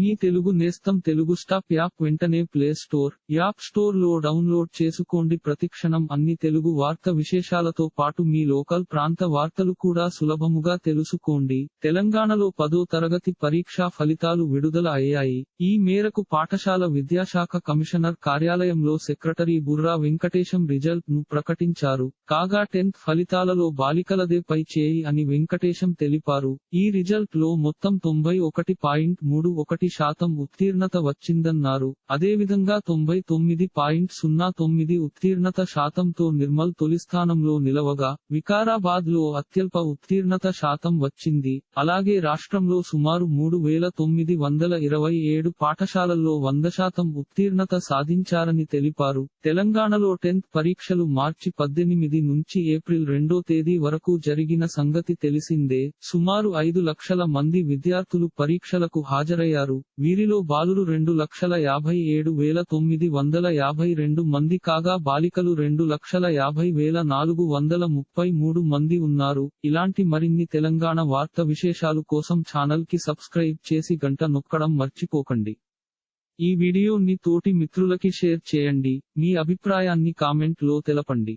మీ తెలుగు నేస్తం Telugu stop app వెంటనే play store app స్టోర్లో డౌన్లోడ్ చేసుకోండి. ప్రతిక్షణం అన్ని తెలుగు వార్త విశేషాలతో పాటు మీ లోకల్ ప్రాంత వార్తలు కూడా సులభముగా తెలుసుకోండి. తెలంగాణలో పదో తరగతి పరీక్షా ఫలితాలు విడుదల అయ్యాయి. ఈ మేరకు పాఠశాల విద్యాశాఖ కమిషనర్ కార్యాలయంలో సెక్రటరీ బుర్రా వెంకటేశం రిజల్ట్ను ప్రకటించారు. కాగా టెన్త్ ఫలితాలలో బాలికలదే పై చేయి అని వెంకటేశం తెలిపారు. ఈ రిజల్ట్లో మొత్తం తొంభై ఒకటి పాయింట్ మూడు ఒకటి శాతం ఉత్తీర్ణత వచ్చిందన్నారు. అదేవిధంగా తొంభై తొమ్మిది పాయింట్ సున్నా తొమ్మిది ఉత్తీర్ణత శాతంతో నిర్మల్ తొలి స్థానంలో నిలవగా వికారాబాద్లో అత్యల్ప ఉత్తీర్ణత శాతం వచ్చింది. అలాగే రాష్ట్రంలో సుమారు మూడు వేల తొమ్మిది వందల ఇరవై ఏడు పాఠశాలల్లో వంద శాతం ఉత్తీర్ణత సాధించారని తెలిపారు. తెలంగాణలో టెన్త్ పరీక్షలు మార్చి పద్దెనిమిది నుంచి ఏప్రిల్ రెండో తేదీ వరకు జరిగిన సంగతి తెలిసిందే. సుమారు ఐదు లక్షల మంది విద్యార్థులు పరీక్షలకు హాజరయ్యారు. వీరిలో బాలురు రెండు లక్షల యాభై ఏడు వేల తొమ్మిది వందల యాభై రెండు మంది కాగా బాలికలు రెండు లక్షల యాభై వేల నాలుగు వందల ముప్పై మూడు మంది ఉన్నారు. ఇలాంటి మరిన్ని తెలంగాణ వార్త విశేషాలు కోసం ఛానల్కి సబ్స్క్రైబ్ చేసి గంట నొక్కడం మర్చిపోకండి. ఈ వీడియోని తోటి మిత్రులకి షేర్ చేయండి. మీ అభిప్రాయాన్ని కామెంట్లో తెలపండి.